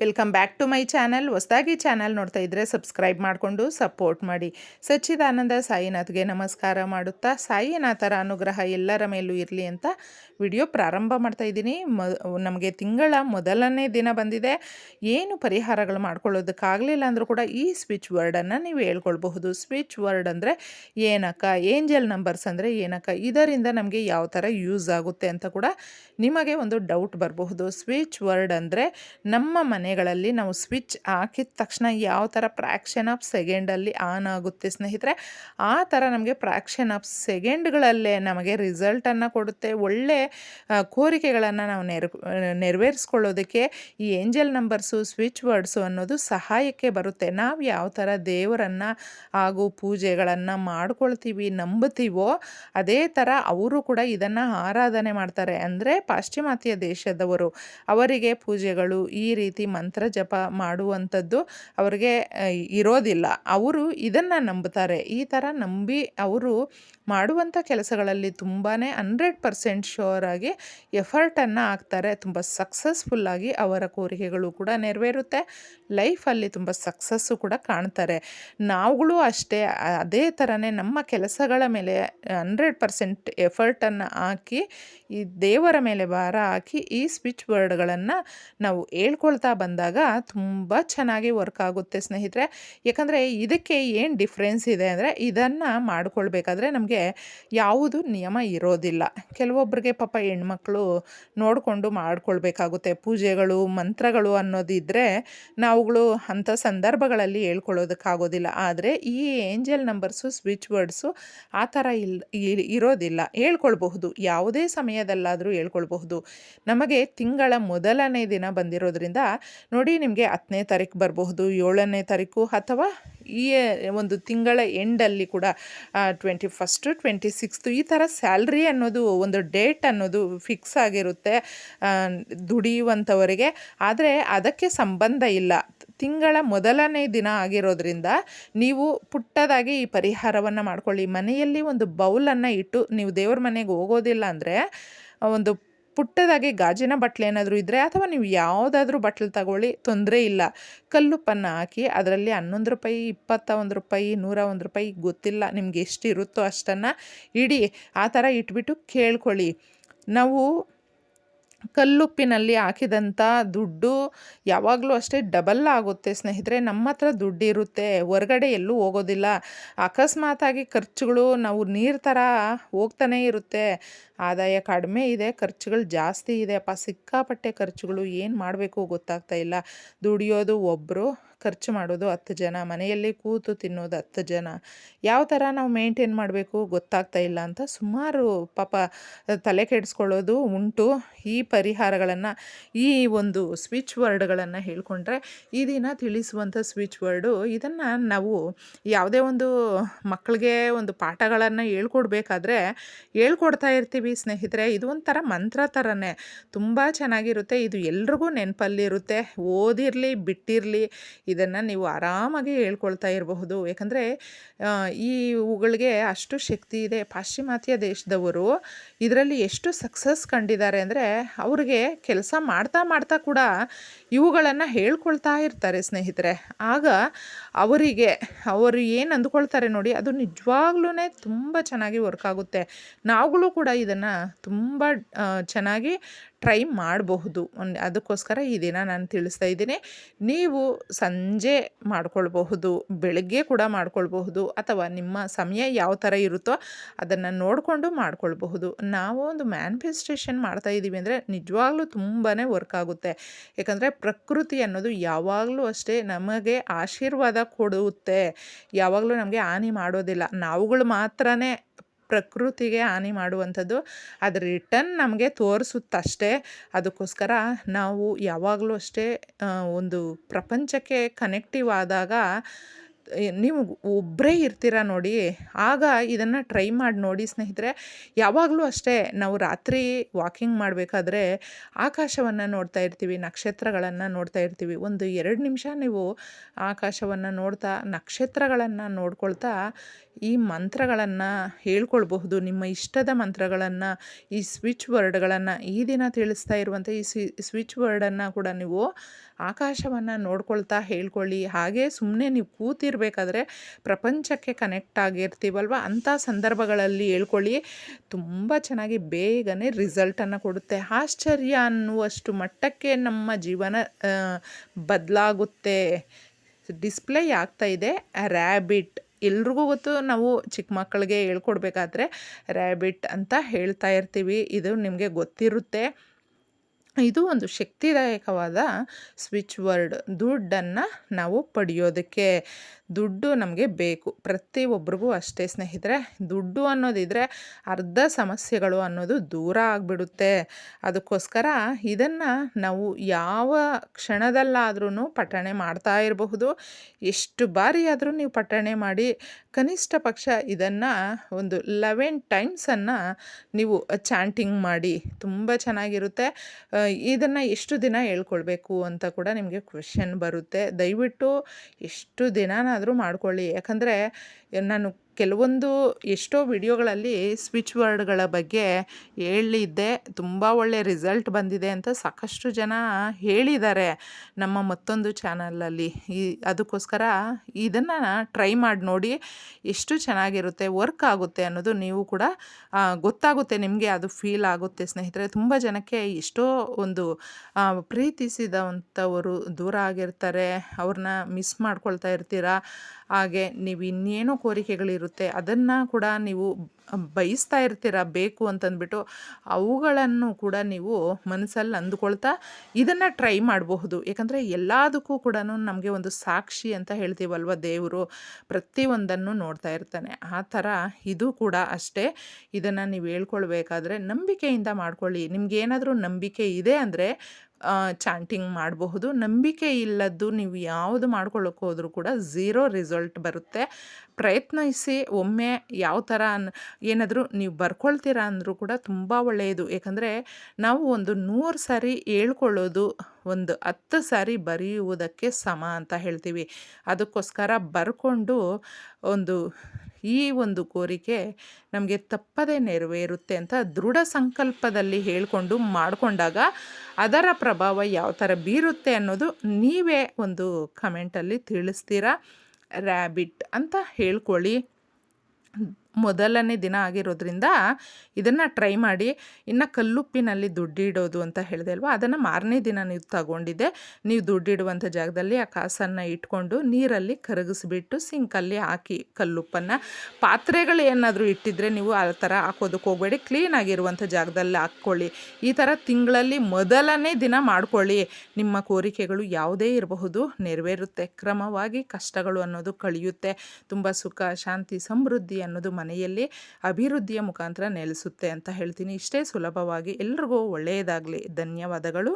Welcome back to my channel ಹೊಸದಾಗಿ channel ನೋಡ್ತಾ ಇದ್ದರೆ ಸಬ್ಸ್ಕ್ರೈಬ್ ಮಾಡಿಕೊಂಡು ಸಪೋರ್ಟ್ ಮಾಡಿ. ಸಚ್ಚಿದಾನಂದ ಸಾಯಿನಾಥ್ಗೆ ನಮಸ್ಕಾರ ಮಾಡುತ್ತಾ, ಸಾಯಿನಾಥರ ಅನುಗ್ರಹ ಎಲ್ಲರ ಮೇಲೂ ಇರಲಿ ಅಂತ ವಿಡಿಯೋ ಪ್ರಾರಂಭ ಮಾಡ್ತಾ ಇದ್ದೀನಿ. ಮ, ನಮಗೆ ತಿಂಗಳ ಮೊದಲನೇ ದಿನ ಬಂದಿದೆ. ಏನು ಪರಿಹಾರಗಳು ಮಾಡ್ಕೊಳ್ಳೋದಕ್ಕಾಗಲಿಲ್ಲ ಅಂದರೂ ಕೂಡ ಈ ಸ್ವಿಚ್ ವರ್ಡನ್ನು ನೀವು ಹೇಳ್ಕೊಳ್ಬಹುದು. ಸ್ವಿಚ್ ವರ್ಡ್ ಅಂದರೆ ಏನಕ್ಕ? ಏಂಜಲ್ ನಂಬರ್ಸ್ ಅಂದರೆ ಏನಕ್ಕ? ಇದರಿಂದ ನಮಗೆ ಯಾವ ಥರ ಯೂಸ್ ಆಗುತ್ತೆ ಅಂತ ಕೂಡ ನಿಮಗೆ ಒಂದು ಡೌಟ್ ಬರಬಹುದು. ಸ್ವಿಚ್ ವರ್ಡ್ ಅಂದರೆ ನಮ್ಮ ಮನೆಗಳಲ್ಲಿ ನಾವು ಸ್ವಿಚ್ ಹಾಕಿದ ತಕ್ಷಣ ಯಾವ ಥರ ಫ್ರ್ಯಾಕ್ಷನ್ ಆಫ್ ಸೆಕೆಂಡಲ್ಲಿ ಆನ್ ಆಗುತ್ತೆ ಸ್ನೇಹಿತರೆ, ಆ ಥರ ನಮಗೆ ಫ್ರ್ಯಾಕ್ಷನ್ ಆಫ್ ಸೆಕೆಂಡ್ಗಳಲ್ಲೇ ನಮಗೆ ರಿಸಲ್ಟನ್ನು ಕೊಡುತ್ತೆ. ಒಳ್ಳೆ ಕೋರಿಕೆಗಳನ್ನು ನಾವು ನೆರ, ನೆರವೇರಿಸ್ಕೊಳ್ಳೋದಕ್ಕೆ ಈ ಏಂಜಲ್ ನಂಬರ್ಸು, ಸ್ವಿಚ್ ವರ್ಡ್ಸು ಅನ್ನೋದು ಸಹಾಯಕ್ಕೆ ಬರುತ್ತೆ. ನಾವು ಯಾವ ಥರ ದೇವರನ್ನು ಹಾಗೂ ಪೂಜೆಗಳನ್ನು ಮಾಡ್ಕೊಳ್ತೀವಿ, ನಂಬುತ್ತೀವೋ ಅದೇ ಥರ ಅವರು ಕೂಡ ಇದನ್ನು ಆರಾಧನೆ ಮಾಡ್ತಾರೆ. ಅಂದರೆ ಪಾಶ್ಚಿಮಾತ್ಯ ದೇಶದವರು ಅವರಿಗೆ ಪೂಜೆಗಳು ಈ ರೀತಿ ಮಂತ್ರ ಜಪ ಮಾಡುವಂಥದ್ದು ಅವರಿಗೆ ಇರೋದಿಲ್ಲ. ಅವರು ಇದನ್ನು ನಂಬುತ್ತಾರೆ ಈ ಥರ ನಂಬಿ ಅವರು ಮಾಡುವಂಥ ಕೆಲಸಗಳಲ್ಲಿ ತುಂಬಾ ಹಂಡ್ರೆಡ್ ಪರ್ಸೆಂಟ್ ಶೋರ್ ಆಗಿ ಎಫರ್ಟನ್ನು ಹಾಕ್ತಾರೆ. ತುಂಬ ಸಕ್ಸಸ್ಫುಲ್ಲಾಗಿ ಅವರ ಕೋರಿಕೆಗಳು ಕೂಡ ನೆರವೇರುತ್ತೆ. ಲೈಫಲ್ಲಿ ತುಂಬ ಸಕ್ಸಸ್ಸು ಕೂಡ ಕಾಣ್ತಾರೆ. ನಾವುಗಳು ಅಷ್ಟೇ, ಅದೇ ಥರನೇ ನಮ್ಮ ಕೆಲಸಗಳ ಮೇಲೆ ಹಂಡ್ರೆಡ್ ಪರ್ಸೆಂಟ್ ಎಫರ್ಟನ್ನು ಹಾಕಿ, ಈ ದೇವರ ಮೇಲೆ ಭಾರ ಹಾಕಿ, ಈ ಸ್ವಿಚ್ ಬೋರ್ಡ್ಗಳನ್ನು ನಾವು ಹೇಳ್ಕೊಳ್ತಾ ಬಂದಾಗ ತುಂಬ ಚೆನ್ನಾಗಿ ವರ್ಕ್ ಆಗುತ್ತೆ ಸ್ನೇಹಿತರೆ. ಯಾಕಂದರೆ ಇದಕ್ಕೆ ಏನು ಡಿಫ್ರೆನ್ಸ್ ಇದೆ ಅಂದರೆ ಇದನ್ನು ಮಾಡಿಕೊಳ್ಬೇಕಾದ್ರೆ ನಮಗೆ ಯಾವುದು ನಿಯಮ ಇರೋದಿಲ್ಲ. ಕೆಲವೊಬ್ಬರಿಗೆ ಪಾಪ ಹೆಣ್ಮಕ್ಳು ನೋಡಿಕೊಂಡು ಮಾಡಿಕೊಳ್ಬೇಕಾಗುತ್ತೆ. ಪೂಜೆಗಳು, ಮಂತ್ರಗಳು ಅನ್ನೋದಿದ್ದರೆ ನಾವುಗಳು ಅಂಥ ಸಂದರ್ಭಗಳಲ್ಲಿ ಹೇಳ್ಕೊಳ್ಳೋದಕ್ಕಾಗೋದಿಲ್ಲ. ಆದರೆ ಈ ಏಂಜಲ್ ನಂಬರ್ಸು, ಸ್ವಿಚ್ ವರ್ಡ್ಸು ಆ ಥರ ಇಲ್ಲ ಇರೋದಿಲ್ಲ. ಹೇಳ್ಕೊಳ್ಬಹುದು. ಯಾವುದೇ ಸಮಯದಲ್ಲಾದರೂ ಹೇಳ್ಕೊಳ್ಬಹುದು. ನಮಗೆ ತಿಂಗಳ ಮೊದಲನೇ ದಿನ ಬಂದಿರೋದ್ರಿಂದ ನೋಡಿ ನಿಮಗೆ ಹತ್ತನೇ ತಾರೀಕು ಬರಬಹುದು, ಏಳನೇ ತಾರೀಕು ಅಥವಾ ಈ ಒಂದು ತಿಂಗಳ ಎಂಡಲ್ಲಿ ಕೂಡ ಟ್ವೆಂಟಿ ಫಸ್ಟು ಟ್ವೆಂಟಿ ಸಿಕ್ಸ್ತು ಈ ಥರ ಸ್ಯಾಲ್ರಿ ಅನ್ನೋದು, ಒಂದು ಡೇಟ್ ಅನ್ನೋದು ಫಿಕ್ಸ್ ಆಗಿರುತ್ತೆ ದುಡಿಯುವಂಥವರಿಗೆ ಆದರೆ ಅದಕ್ಕೆ ಸಂಬಂಧ ಇಲ್ಲ. ತಿಂಗಳ ಮೊದಲನೇ ದಿನ ಆಗಿರೋದ್ರಿಂದ ನೀವು ಪುಟ್ಟದಾಗಿ ಈ ಪರಿಹಾರವನ್ನು ಮಾಡ್ಕೊಳ್ಳಿ. ಮನೆಯಲ್ಲಿ ಒಂದು ಬೌಲನ್ನು ಇಟ್ಟು ನೀವು ದೇವ್ರ ಮನೆಗೆ ಹೋಗೋದಿಲ್ಲ ಅಂದರೆ, ಒಂದು ಪುಟ್ಟದಾಗಿ ಗಾಜಿನ ಬಟ್ಲು ಏನಾದರೂ ಇದ್ದರೆ ಅಥವಾ ನೀವು ಯಾವುದಾದ್ರೂ ಬಟ್ಲು ತಗೊಳ್ಳಿ, ತೊಂದರೆ ಇಲ್ಲ. ಕಲ್ಲುಪ್ಪನ್ನು ಹಾಕಿ ಅದರಲ್ಲಿ ಹನ್ನೊಂದು ರೂಪಾಯಿ ಇಪ್ಪತ್ತ ಒಂದು ರೂಪಾಯಿ ನೂರ ಒಂದು ರೂಪಾಯಿ ಗೊತ್ತಿಲ್ಲ ನಿಮ್ಗೆ ಎಷ್ಟು ಇರುತ್ತೋ ಅಷ್ಟನ್ನು ಇಡಿ. ಆ ಥರ ಇಟ್ಬಿಟ್ಟು ಕೇಳ್ಕೊಳ್ಳಿ. ನಾವು ಕಲ್ಲುಪ್ಪಿನಲ್ಲಿ ಹಾಕಿದಂಥ ದುಡ್ಡು ಯಾವಾಗಲೂ ಅಷ್ಟೇ ಡಬಲ್ ಆಗುತ್ತೆ. ಸ್ನೇಹಿತರೆ, ನಮ್ಮ ಹತ್ರ ದುಡ್ಡಿರುತ್ತೆ ಹೊರಗಡೆ ಎಲ್ಲೂ ಹೋಗೋದಿಲ್ಲ. ಅಕಸ್ಮಾತಾಗಿ ಖರ್ಚುಗಳು ನಾವು ನೀರು ಥರ ಹೋಗ್ತಾನೇ ಇರುತ್ತೆ. ಆದಾಯ ಕಡಿಮೆ ಇದೆ, ಖರ್ಚುಗಳು ಜಾಸ್ತಿ ಇದೆ. ಅಪ್ಪ, ಸಿಕ್ಕಾಪಟ್ಟೆ ಖರ್ಚುಗಳು ಏನು ಮಾಡಬೇಕು ಗೊತ್ತಾಗ್ತಾ ಇಲ್ಲ. ದುಡಿಯೋದು ಒಬ್ಬರು ಖರ್ಚು ಮಾಡೋದು ಹತ್ತು ಜನ, ಮನೆಯಲ್ಲಿ ಕೂತು ತಿನ್ನೋದು ಹತ್ತು ಜನ. ಯಾವ ಥರ ನಾವು ಮೇಂಟೈನ್ ಮಾಡಬೇಕು ಗೊತ್ತಾಗ್ತಾ ಇಲ್ಲ ಅಂತ ಸುಮಾರು ಪಾಪ ತಲೆ ಕೆಡಿಸ್ಕೊಳ್ಳೋದು ಉಂಟು. ಈ ಪರಿಹಾರಗಳನ್ನು, ಈ ಒಂದು ಸ್ವಿಚ್ ವರ್ಡ್ಗಳನ್ನು ಹೇಳ್ಕೊಂಡ್ರೆ ಈ ದಿನ ತಿಳಿಸುವಂಥ ಸ್ವಿಚ್ ವರ್ಡು. ಇದನ್ನು ನಾವು ಯಾವುದೇ ಒಂದು ಮಕ್ಕಳಿಗೆ ಒಂದು ಪಾಠಗಳನ್ನು ಹೇಳ್ಕೊಡ್ಬೇಕಾದ್ರೆ ಹೇಳ್ಕೊಡ್ತಾ ಇರ್ತೀವಿ. ಸ್ನೇಹಿತರೆ, ಇದು ಒಂಥರ ಮಂತ್ರ ಥರನೇ ತುಂಬ ಚೆನ್ನಾಗಿರುತ್ತೆ. ಇದು ಎಲ್ರಿಗೂ ನೆನಪಲ್ಲಿರುತ್ತೆ. ಓದಿರಲಿ, ಬಿಟ್ಟಿರಲಿ, ಇದನ್ನು ನೀವು ಆರಾಮಾಗಿ ಹೇಳ್ಕೊಳ್ತಾ ಇರಬಹುದು. ಯಾಕಂದರೆ ಈ ಇವುಗಳಿಗೆ ಅಷ್ಟು ಶಕ್ತಿ ಇದೆ. ಪಾಶ್ಚಿಮಾತ್ಯ ದೇಶದವರು ಇದರಲ್ಲಿ ಎಷ್ಟು ಸಕ್ಸಸ್ ಕಂಡಿದ್ದಾರೆ ಅಂದರೆ, ಅವ್ರಿಗೆ ಕೆಲಸ ಮಾಡ್ತಾ ಮಾಡ್ತಾ ಕೂಡ ಇವುಗಳನ್ನು ಹೇಳ್ಕೊಳ್ತಾ ಇರ್ತಾರೆ ಸ್ನೇಹಿತರೆ. ಆಗ ಅವರಿಗೆ, ಅವರು ಏನು ಅಂದ್ಕೊಳ್ತಾರೆ ನೋಡಿ, ಅದು ನಿಜವಾಗ್ಲೂ ತುಂಬ ಚೆನ್ನಾಗಿ ವರ್ಕ್ ಆಗುತ್ತೆ. ನಾವುಗಳು ಕೂಡ ಇದನ್ನು ತುಂಬ ಚೆನ್ನಾಗಿ ಟ್ರೈ ಮಾಡಬಹುದು. ಅದಕ್ಕೋಸ್ಕರ ಈ ದಿನ ನಾನು ತಿಳಿಸ್ತಾ ಇದ್ದೀನಿ. ನೀವು ಸಂಜೆ ಮಾಡ್ಕೊಳ್ಬಹುದು, ಬೆಳಗ್ಗೆ ಕೂಡ ಮಾಡ್ಕೊಳ್ಬಹುದು, ಅಥವಾ ನಿಮ್ಮ ಸಮಯ ಯಾವ ಥರ ಇರುತ್ತೋ ಅದನ್ನು ನೋಡಿಕೊಂಡು ಮಾಡ್ಕೊಳ್ಬಹುದು. ನಾವು ಒಂದು ಮ್ಯಾನಿಫೆಸ್ಟೇಷನ್ ಮಾಡ್ತಾ ಇದ್ದೀವಿ ಅಂದರೆ ನಿಜವಾಗ್ಲೂ ತುಂಬಾ ವರ್ಕ್ ಆಗುತ್ತೆ. ಯಾಕಂದರೆ ಪ್ರಕೃತಿ ಅನ್ನೋದು ಯಾವಾಗಲೂ ಅಷ್ಟೇ ನಮಗೆ ಆಶೀರ್ವಾದ ಕೊಡುತ್ತೆ. ಯಾವಾಗಲೂ ನಮಗೆ ಹಾನಿ ಮಾಡೋದಿಲ್ಲ. ನಾವುಗಳು ಮಾತ್ರನೇ ಪ್ರಕೃತಿಗೆ ಹಾನಿ ಮಾಡುವಂಥದ್ದು ಅದು ರಿಟರ್ನ್ ನಮಗೆ ತೋರಿಸುತ್ತಷ್ಟೇ ಅದಕ್ಕೋಸ್ಕರ ನಾವು ಯಾವಾಗಲೂ ಅಷ್ಟೇ ಒಂದು ಪ್ರಪಂಚಕ್ಕೆ ಕನೆಕ್ಟಿವ್ ಆದಾಗ ನೀವು ಒಬ್ಬರೇ ಇರ್ತೀರ ನೋಡಿ, ಆಗ ಇದನ್ನು ಟ್ರೈ ಮಾಡಿ ನೋಡಿ ಸ್ನೇಹಿತರೆ, ಯಾವಾಗಲೂ ಅಷ್ಟೇ ನಾವು ರಾತ್ರಿ ವಾಕಿಂಗ್ ಮಾಡಬೇಕಾದ್ರೆ ಆಕಾಶವನ್ನು ನೋಡ್ತಾ ಇರ್ತೀವಿ, ನಕ್ಷತ್ರಗಳನ್ನು ನೋಡ್ತಾ ಇರ್ತೀವಿ. ಒಂದು ಎರಡು ನಿಮಿಷ ನೀವು ಆಕಾಶವನ್ನು ನೋಡ್ತಾ, ನಕ್ಷತ್ರಗಳನ್ನು ನೋಡ್ಕೊಳ್ತಾ ಈ ಮಂತ್ರಗಳನ್ನು ಹೇಳ್ಕೊಳ್ಬಹುದು. ನಿಮ್ಮ ಇಷ್ಟದ ಮಂತ್ರಗಳನ್ನು, ಈ ಸ್ವಿಚ್ ವರ್ಡ್ಗಳನ್ನು ಈ ದಿನ ತಿಳಿಸ್ತಾ ಇರುವಂಥ ಈ ಸ್ವಿಚ್ ವರ್ಡನ್ನು ಕೂಡ ನೀವು ಆಕಾಶವನ್ನು ನೋಡ್ಕೊಳ್ತಾ ಹೇಳ್ಕೊಳ್ಳಿ. ಹಾಗೆ ಸುಮ್ಮನೆ ನೀವು ಕೂತಿರ್ಬೇಕಾದ್ರೆ ಪ್ರಪಂಚಕ್ಕೆ ಕನೆಕ್ಟ್ ಆಗಿರ್ತೀವಲ್ವ? ಅಂಥ ಸಂದರ್ಭಗಳಲ್ಲಿ ಹೇಳ್ಕೊಳ್ಳಿ. ತುಂಬ ಚೆನ್ನಾಗಿ ಬೇಗನೆ ರಿಸಲ್ಟನ್ನು ಕೊಡುತ್ತೆ. ಆಶ್ಚರ್ಯ ಅನ್ನುವಷ್ಟು ಮಟ್ಟಕ್ಕೆ ನಮ್ಮ ಜೀವನ ಬದಲಾಗುತ್ತೆ. ಡಿಸ್ಪ್ಲೇ ಆಗ್ತಾ ಇದೆ. ರ್ಯಾಬಿಟ್ ಎಲ್ರಿಗೂ ಗೊತ್ತು ನಾವು ಚಿಕ್ಕ ಮಕ್ಕಳಿಗೆ ಹೇಳ್ಕೊಡ್ಬೇಕಾದ್ರೆ ರ್ಯಾಬಿಟ್ ಅಂತ ಹೇಳ್ತಾ ಇರ್ತೀವಿ. ಇದು ನಿಮಗೆ ಗೊತ್ತಿರುತ್ತೆ. ಇದು ಒಂದು ಶಕ್ತಿದಾಯಕವಾದ ಸ್ವಿಚ್ ವರ್ಡ್. ದುಡ್ಡನ್ನು ನಾವು ಪಡೆಯೋದಕ್ಕೆ ದುಡ್ಡು ನಮಗೆ ಬೇಕು. ಪ್ರತಿಯೊಬ್ಬರಿಗೂ ಅಷ್ಟೇ ಸ್ನೇಹಿತರೆ, ದುಡ್ಡು ಅನ್ನೋದಿದ್ರೆ ಅರ್ಧ ಸಮಸ್ಯೆಗಳು ಅನ್ನೋದು ದೂರ ಆಗಿಬಿಡುತ್ತೆ. ಅದಕ್ಕೋಸ್ಕರ ಇದನ್ನು ನಾವು ಯಾವ ಕ್ಷಣದಲ್ಲಾದ್ರೂ ಪಠಣೆ ಮಾಡ್ತಾ ಇರಬಹುದು. ಎಷ್ಟು ಬಾರಿ ಆದರೂ ನೀವು ಪಠಣೆ ಮಾಡಿ, ಕನಿಷ್ಠ ಪಕ್ಷ ಇದನ್ನು ಒಂದು ಲೆವೆನ್ ಟೈಮ್ಸನ್ನು ನೀವು ಚಾಂಟಿಂಗ್ ಮಾಡಿ, ತುಂಬ ಚೆನ್ನಾಗಿರುತ್ತೆ. ಇದನ್ನು ಎಷ್ಟು ದಿನ ಹೇಳ್ಕೊಳ್ಬೇಕು ಅಂತ ಕೂಡ ನಿಮಗೆ ಕ್ವೆಶನ್ ಬರುತ್ತೆ. ದಯವಿಟ್ಟು ಎಷ್ಟು ದಿನನಾದರೂ ಮಾಡ್ಕೊಳ್ಳಿ. ಯಾಕಂದರೆ ನಾನು ಕೆಲವೊಂದು ಎಷ್ಟೋ ವಿಡಿಯೋಗಳಲ್ಲಿ ಸ್ವಿಚ್ ವರ್ಡ್ಗಳ ಬಗ್ಗೆ ಹೇಳಿದ್ದೆ. ತುಂಬ ಒಳ್ಳೆಯ ರಿಸಲ್ಟ್ ಬಂದಿದೆ ಅಂತ ಸಾಕಷ್ಟು ಜನ ಹೇಳಿದ್ದಾರೆ ನಮ್ಮ ಮತ್ತೊಂದು ಚಾನಲಲ್ಲಿ. ಈ ಅದಕ್ಕೋಸ್ಕರ ಇದನ್ನು ಟ್ರೈ ಮಾಡಿ ನೋಡಿ ಎಷ್ಟು ಚೆನ್ನಾಗಿರುತ್ತೆ, ವರ್ಕ್ ಆಗುತ್ತೆ ಅನ್ನೋದು ನೀವು ಕೂಡ ಗೊತ್ತಾಗುತ್ತೆ ನಿಮಗೆ ಅದು ಫೀಲ್ ಆಗುತ್ತೆ ಸ್ನೇಹಿತರೆ. ತುಂಬ ಜನಕ್ಕೆ ಎಷ್ಟೋ ಒಂದು ಪ್ರೀತಿಸಿದಂಥವರು ದೂರ ಆಗಿರ್ತಾರೆ, ಅವ್ರನ್ನ ಮಿಸ್ ಮಾಡ್ಕೊಳ್ತಾ ಇರ್ತೀರಾ ಹಾಗೆ ನೀವು ಇನ್ನೇನೋ ಕೋರಿಕೆಗಳಿರುತ್ತೆ, ಅದನ್ನು ಕೂಡ ನೀವು ಬಯಸ್ತಾ ಇರ್ತೀರ, ಬೇಕು ಅಂತಂದ್ಬಿಟ್ಟು ಅವುಗಳನ್ನು ಕೂಡ ನೀವು ಮನಸ್ಸಲ್ಲಿ ಅಂದುಕೊಳ್ತಾ ಇದನ್ನು ಟ್ರೈ ಮಾಡಬಹುದು. ಯಾಕಂದರೆ ಎಲ್ಲದಕ್ಕೂ ಕೂಡ ನಮಗೆ ಒಂದು ಸಾಕ್ಷಿ ಅಂತ ಹೇಳ್ತೀವಲ್ವ ದೇವರು, ಪ್ರತಿಯೊಂದನ್ನು ನೋಡ್ತಾ ಇರ್ತಾನೆ. ಆ ಥರ ಇದು ಕೂಡ ಅಷ್ಟೇ. ಇದನ್ನು ನೀವು ಹೇಳ್ಕೊಳ್ಬೇಕಾದ್ರೆ ನಂಬಿಕೆಯಿಂದ ಮಾಡ್ಕೊಳ್ಳಿ. ನಿಮ್ಗೇನಾದರೂ ನಂಬಿಕೆ ಇದೆ ಅಂದರೆ ಚಾಂಟಿಂಗ್ ಮಾಡಬಹುದು. ನಂಬಿಕೆ ಇಲ್ಲದ್ದು ನೀವು ಯಾವುದು ಮಾಡ್ಕೊಳ್ಳೋಕೆ ಹೋದರೂ ಕೂಡ ಝೀರೋ ರಿಸಲ್ಟ್ ಬರುತ್ತೆ. ಪ್ರಯತ್ನಿಸಿ, ಒಮ್ಮೆ ಯಾವ ಥರ ಏನಾದರೂ ನೀವು ಬರ್ಕೊಳ್ತೀರಾ ಅಂದರೂ ಕೂಡ ತುಂಬ ಒಳ್ಳೆಯದು. ಏಕೆಂದರೆ ನಾವು ಒಂದು ನೂರು ಸಾರಿ ಹೇಳ್ಕೊಳ್ಳೋದು, ಒಂದು ಹತ್ತು ಸಾರಿ ಬರೆಯುವುದಕ್ಕೆ ಸಮ ಅಂತ ಹೇಳ್ತೀವಿ. ಅದಕ್ಕೋಸ್ಕರ ಬರ್ಕೊಂಡು ಒಂದು, ಈ ಒಂದು ಕೋರಿಕೆ ನಮಗೆ ತಪ್ಪದೇ ನೆರವೇರುತ್ತೆ ಅಂತ ದೃಢ ಸಂಕಲ್ಪದಲ್ಲಿ ಹೇಳಿಕೊಂಡು ಮಾಡಿಕೊಂಡಾಗ ಅದರ ಪ್ರಭಾವ ಯಾವ ಥರ ಬೀರುತ್ತೆ ಅನ್ನೋದು ನೀವೇ ಒಂದು ಕಮೆಂಟಲ್ಲಿ ತಿಳಿಸ್ತೀರಾ? ರ್ಯಾಬಿಟ್ ಅಂತ ಹೇಳ್ಕೊಳ್ಳಿ. ಮೊದಲನೇ ದಿನ ಆಗಿರೋದ್ರಿಂದ ಇದನ್ನು ಟ್ರೈ ಮಾಡಿ, ಇನ್ನು ಕಲ್ಲುಪ್ಪಿನಲ್ಲಿ ದುಡ್ಡಿಡೋದು ಅಂತ ಹೇಳಿದೆ ಅಲ್ವಾ? ಅದನ್ನು ಮಾರನೇ ದಿನ ನೀವು ತಗೊಂಡಿದ್ದೆ. ನೀವು ದುಡ್ಡಿಡುವಂಥ ಜಾಗದಲ್ಲಿ ಆ ಕಾಸನ್ನು ಇಟ್ಕೊಂಡು ನೀರಲ್ಲಿ ಕರಗಿಸ್ಬಿಟ್ಟು ಸಿಂಕಲ್ಲಿ ಹಾಕಿ ಕಲ್ಲುಪ್ಪನ್ನು. ಪಾತ್ರೆಗಳು ಏನಾದರೂ ಇಟ್ಟಿದ್ರೆ ನೀವು ಆ ಥರ ಹಾಕೋದಕ್ಕೆ ಹೋಗಬೇಡಿ. ಕ್ಲೀನಾಗಿರುವಂಥ ಜಾಗದಲ್ಲಿ ಹಾಕ್ಕೊಳ್ಳಿ. ಈ ಥರ ತಿಂಗಳಲ್ಲಿ ಮೊದಲನೇ ದಿನ ಮಾಡ್ಕೊಳ್ಳಿ. ನಿಮ್ಮ ಕೋರಿಕೆಗಳು ಯಾವುದೇ ಇರಬಹುದು. ನೆರವೇರುತ್ತೆ. ಕ್ರಮವಾಗಿ ಕಷ್ಟಗಳು ಅನ್ನೋದು ಕಳೆಯುತ್ತೆ. ತುಂಬ ಸುಖ, ಶಾಂತಿ, ಸಮೃದ್ಧಿ ಅನ್ನೋದು ಮನೆಯಲ್ಲಿ ಅಭಿವೃದ್ಧಿಯ ಮುಖಾಂತರ ನೆಲೆಸುತ್ತೆ ಅಂತ ಹೇಳ್ತೀನಿ. ಇಷ್ಟೇ ಸುಲಭವಾಗಿ ಎಲ್ರಿಗೂ ಒಳ್ಳೆಯದಾಗಲಿ. ಧನ್ಯವಾದಗಳು.